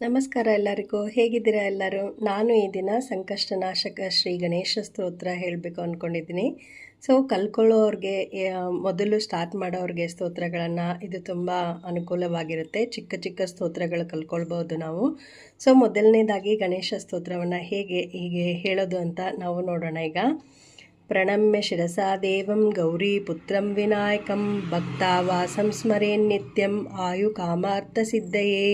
ನಮಸ್ಕಾರ ಎಲ್ಲರಿಗೂ. ಹೇಗಿದ್ದೀರಾ ಎಲ್ಲರೂ? ನಾನು ಈ ದಿನ ಸಂಕಷ್ಟನಾಶಕ ಶ್ರೀ ಗಣೇಶ ಸ್ತೋತ್ರ ಹೇಳಬೇಕು ಅಂದ್ಕೊಂಡಿದ್ದೀನಿ ಸೊ ಕಲ್ಕೊಳ್ಳೋರಿಗೆ ಮೊದಲು ಸ್ಟಾರ್ಟ್ ಮಾಡೋರಿಗೆ ಸ್ತೋತ್ರಗಳನ್ನು ಇದು ತುಂಬ ಅನುಕೂಲವಾಗಿರುತ್ತೆ. ಚಿಕ್ಕ ಚಿಕ್ಕ ಸ್ತೋತ್ರಗಳು ಕಲ್ಕೊಳ್ಬೋದು ನಾವು. ಸೊ ಮೊದಲನೇದಾಗಿ ಗಣೇಶ ಸ್ತೋತ್ರವನ್ನು ಹೇಗೆ, ಹೀಗೆ ಹೇಳೋದು ಅಂತ ನಾವು ನೋಡೋಣ ಈಗ. ಪ್ರಣಮ್ಯ ಶಿರಸಾ ದೇವಂ ಗೌರಿ ಪುತ್ರಂ ವಿನಾಯಕಂ ಭಕ್ತಾವಾಸಂ ಕಾಮಾರ್ಥ ಆಯುಕಾಮಾರ್ಥಸಿದ್ಧಯೇ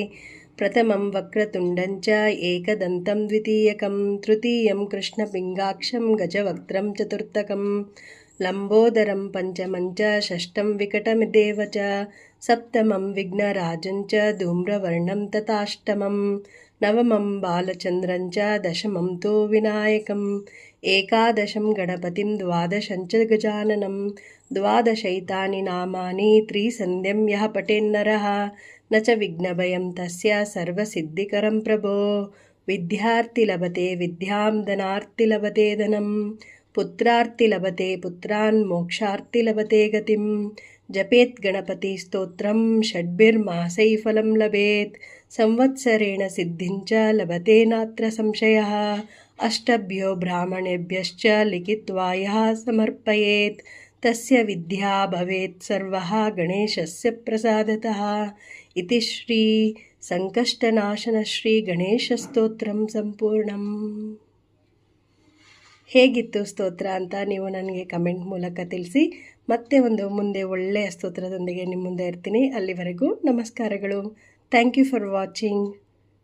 ప్రథమం వక్రతుండం చ ఏకదంతం ద్వితీయకం తృతీయం కృష్ణపింగాక్షం గజవక్త్రం చతుర్థకం लम्बोदरं पञ्चमं च षष्ठं विकटमिदेव च सप्तमं विघ्नराजं च धूम्रवर्णं तथाष्टमं नवमं बालचन्द्रं च दशमं तु विनायकम् एकादशं गणपतिं द्वादशं च गजाननं द्वादशैतानि नामानि त्रिसन्ध्यं यः पटेन्नरः न च विघ्नभयं तस्य सर्वसिद्धिकरं प्रभो। विद्यार्थिलभते विद्यां धनार्तिलभते धनम् पुत्रार्ति लभते, पुत्रान् मोक्षार्ति लभते गतिं जपेत् गणपतिस्तोत्रं षड्भिर्मासैः फलं लभेत्। संवत्सरेण सिद्धिञ्च लभते नात्र संशयः। अष्टभ्यो ब्राह्मणेभ्यश्च लिखित्वा यः समर्पयेत्। तस्य विद्या भवेत् सर्वः गणेशस्य प्रसादतः। इति श्रीसङ्कष्टनाशनश्रीगणेशस्तोत्रं सम्पूर्णम्। ಹೇಗಿತ್ತು ಸ್ತೋತ್ರ ಅಂತ ನೀವು ನನಗೆ ಕಮೆಂಟ್ ಮೂಲಕ ತಿಳಿಸಿ. ಮತ್ತೆ ಒಂದು ಮುಂದೆ ಒಳ್ಳೆಯ ಸ್ತೋತ್ರದೊಂದಿಗೆ ನಿಮ್ಮ ಮುಂದೆ ಇರ್ತೀನಿ. ಅಲ್ಲಿವರೆಗೂ ನಮಸ್ಕಾರಗಳು. Thank you for watching